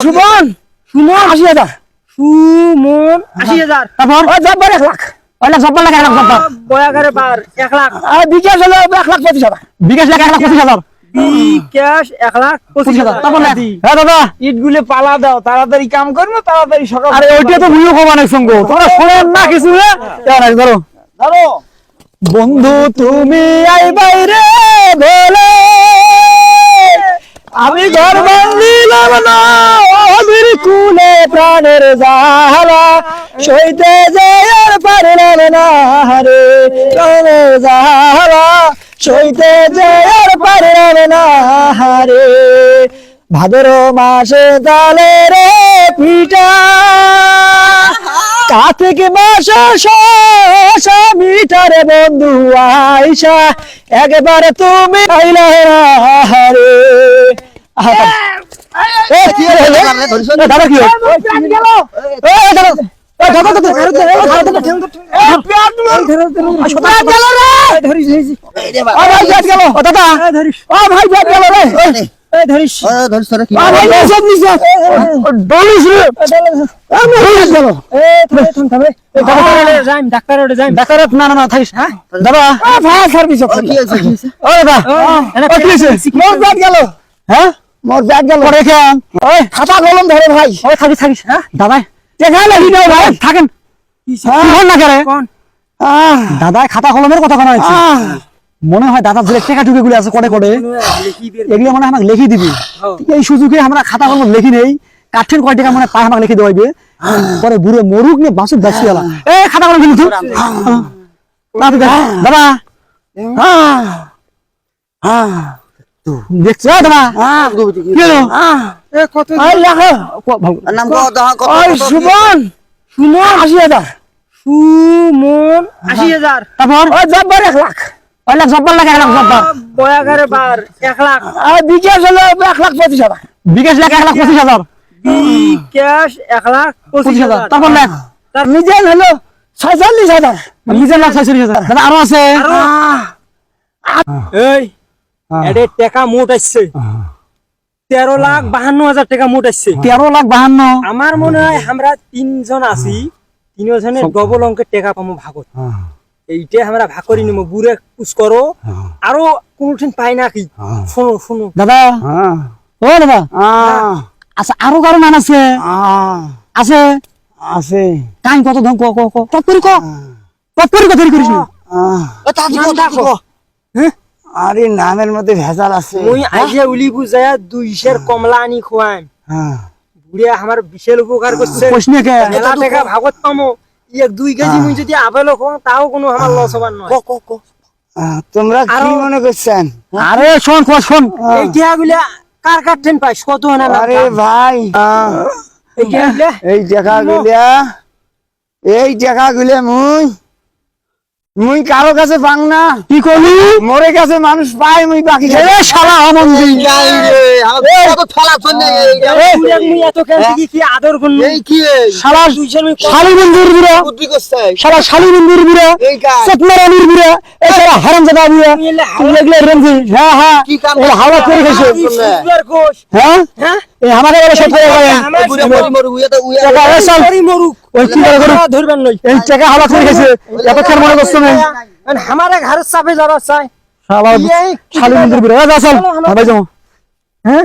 সুমন সুমন আশি হাজার। সুমন আশি হাজার। তারপর? ওই জব্বার এক লাখ। ওই লাখ জব্বার লাখ এক লাখ জব্বার বয়াগারে বার এক লাখ। আর বিকাশ হলো এক লাখ পঁচিশ হাজার। বিকাশ লাখ এক লাখ পঁচিশ হাজার। ক্যাশ এক লাখ পঁচিশ পঁচিশ হাজার হাজার তারপর হ্যাঁ দাদা। ইট গুলে পালা দাও তাড়াতাড়ি কাম করব তাড়াতাড়ি সকাল আরে ওইটা তো ভিডিও কম অনেক সঙ্গ তোমরা শোনেন না কিছু হ্যাঁ? ধরো। ধরো। বন্ধু তুমি আই বাইরে বলে। আমি ঘর বান্ধিলাম না। কুলে প্রাণের জালা সইতে যে আর পারলাম না রে প্রাণের জালা সইতে যে আর পারলাম না রে ভাদর মাসে তালে রে পিঠা কার্তিক মাস মিঠারে বন্ধু আইসা একবার তুমি আইলা রে? কি দাদা। কি। এই ধরিস। দাদা, যাইম ডাক্তার যাইম। ডাক্তার না না না থাকিস হ্যাঁ? হয়েছে মোর ব্যাগ গেল। হ্যাঁ আন। ওই খাতা কলম ধরে ভাই। ওই থাকিস থাকিস হ্যাঁ? দাদা দেখা লাগি না ভাই। থাকেন কি হল না করে? কোন? দাদা খাতা কলমের কথা কোনো হচ্ছে মনে হয় দাদা যে টেকা টুকে গুলো আছে করে করে এগুলো মনে হয় আমাকে লিখে দিবি। এই সুযোগে আমরা খাতা কলম লিখি নেই। কাঠের কয় টাকা মানে পায় আমাকে লিখে দেওয়াইবে। পরে বুড়ো মরুক নিয়ে বাসুক বাসি গেল এ খাতা কলম কিন্তু দাদা। দেখছ? দাদা কি এ কত আই লেখো নাম কত কত ওই সুমন সুমন তারপর? ওই জব্বার লাখ। ওই লাখ জব্বার লাখ এক লাখ জব্বার। বয়াগারে বার এক লাখ। আর বিকাশ হলো এক লাখ পঁচিশ হাজার। বিকাশ লাখ এক লাখ পঁচিশ হাজার। ক্যাশ লাখ পঁচিশ পঁচিশ হাজার। হাজার। তারপর লাখ। তার- নিজের হলো ছয়চল্লিশ হাজার। লাখ ছয়চল্লিশ হাজার। দাদা আরও আছে এই এডে টাকা মোট আসছে। তেরো লাখ বাহান্ন হাজার টাকা মোট আসছে। তেরো লাখ বাহান্ন। আমার মনে হয় আমরা তিনজন আছি তিনজনের ডবল অঙ্কের টাকা পাবো ভাগত। এইটা আমরা ভাগ করে নিবো বুড়ে কুচ করো। আরও কোনদিন পাই না কি? শোনো শোনো। দাদা। ও দাদা। আচ্ছা আরও কারও নাম আছে। আছে? আছে। কাই কত ধন ক ক ক? তৎপরি ক? তৎপরি ক দেরি করিস না। নাম ডাকো। আরে নামের মধ্যে ভেজাল আছে। মুই আইসে উলি বুঝায়া দুইশের কমলা আনি খুয়াম হ্যাঁ। বুড়ে আমার বিশাল উপকার করছে প্রশ্ন কে? মেলা টাকা ভাগত পামো। এক দুই কেজি মুই যদি আপেল খাও তাও কোনো আমার লস হবার নয় আহ, তোমরা কি মনে করছেন আরে শোন ক শোন। এই টিয়া গুলা কার কার ট্রেন পাই শত না আরে ভাই। এই টিয়া গুলা এই টাকা গুলা এই টাকা গুলা মুই মুই কারও কাছে পাং না। কি করলি মরে গেছে মানুষ পায় মুই বাকি এ শালা অমন্দি। বুড়ে মুই এত কেন কি কি আদর করনু শালা দুইশের মুই শালি বন্ধুর বুড়া। শালা শালি বন্ধুর বুড়া। এই কাজ। সতমারানির বুড়া। এ শালা হারাম জাদা বুড়া। তুই লাগলে রঞ্জি হ্যাঁ হ্যাঁ। কি কাম এই হাওলা করে গেছে। হ্যাঁ? হ্যাঁ? এই আমাদের বলে সব করে মরুক ওই কি করে করুক? ধরবেন নই এই টাকা হাওলা করে গেছে। এত খেয়াল মনে করছ না? আমারে ঘরের চাপে যারা চাই। শালা এই শালি বন্ধুর বুড়া যা চল। ভাই যাও। হ্যাঁ?